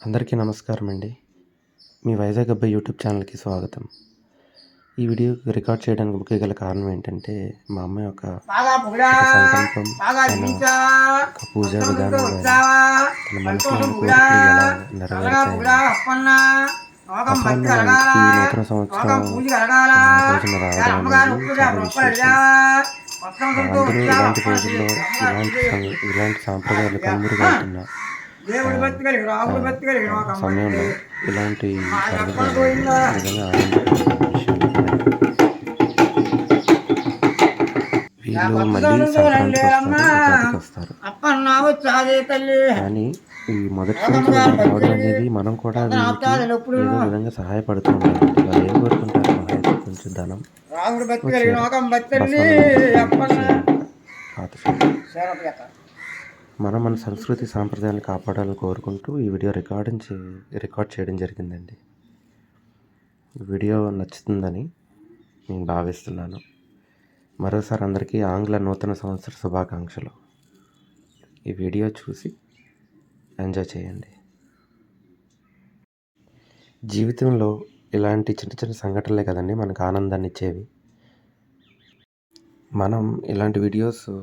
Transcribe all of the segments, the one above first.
అందరికీ నమస్కారం అండి మీ వైజాగ్ అబ్బాయి యూట్యూబ్ ఛానల్కి స్వాగతం ఈ వీడియో రికార్డ్ చేయడానికి ముఖ్య గల కారణం ఏంటంటే మా అమ్మాయి ఒక బాగా పొగిడా ఒక సంకల్పం ఒక పూజా విధానం తన మనసులో కోరికలు ఎలా నూతన సంవత్సరం రోజున రావడం అనేది చాలా విశేషం. అందరూ ఇలాంటి రోజుల్లో ఇలాంటి ఇలాంటి సాంప్రదాయాలు కనుమరుగా ఉంటున్న దేవుడి భక్తి కలిగి రాముడి భక్తి కలిగి లోకం సమయంలో. ఇలాంటి వీళ్ళు మళ్ళీ సంక్రాంతికి వస్తారు ఉగాదికి వస్తారు. అప్పన్న వచ్చాదే తల్లి. కానీ ఈ మొదటి సంవత్సరం రావడం అనేది మనం కూడా వీళ్ళకి ఏదో విధంగా సహాయపడుతూ ఉండాలి. వాళ్ళు ఏం కోరుకుంటారు? మహా అయితే కొంచెం ధనం పాత. మనం మన సంస్కృతి సాంప్రదాయాలను కాపాడాలని కోరుకుంటూ ఈ వీడియో రికార్డింగ్ చే రికార్డ్ చేయడం జరిగిందండి. వీడియో నచ్చుతుందని నేను భావిస్తున్నాను. మరోసారి అందరికీ ఆంగ్ల నూతన సంవత్సర శుభాకాంక్షలు. ఈ వీడియో చూసి ఎంజాయ్ చేయండి. జీవితంలో ఇలాంటి చిన్న చిన్న సంఘటనలే కదండి మనకు ఆనందాన్ని ఇచ్చేవి. మనం ఇలాంటి వీడియోస్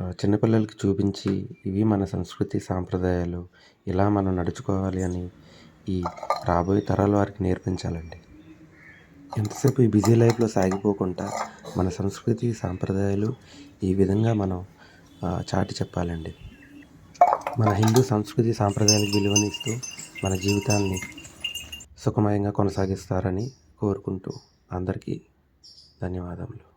చిన్నపిల్లలకి చూపించి ఇవి మన సంస్కృతి సాంప్రదాయాలు ఇలా మనం నడుచుకోవాలి అని ఈ రాబోయే తరాల వారికి నేర్పించాలండి. ఎంతసేపు ఈ బిజీ లైఫ్లో సాగిపోకుండా మన సంస్కృతి సాంప్రదాయాలు ఈ విధంగా మనం చాటి చెప్పాలండి. మన హిందూ సంస్కృతి సాంప్రదాయాలకు విలువనిస్తూ మన జీవితాన్ని సుఖమయంగా కొనసాగిస్తారని కోరుకుంటూ అందరికీ ధన్యవాదములు.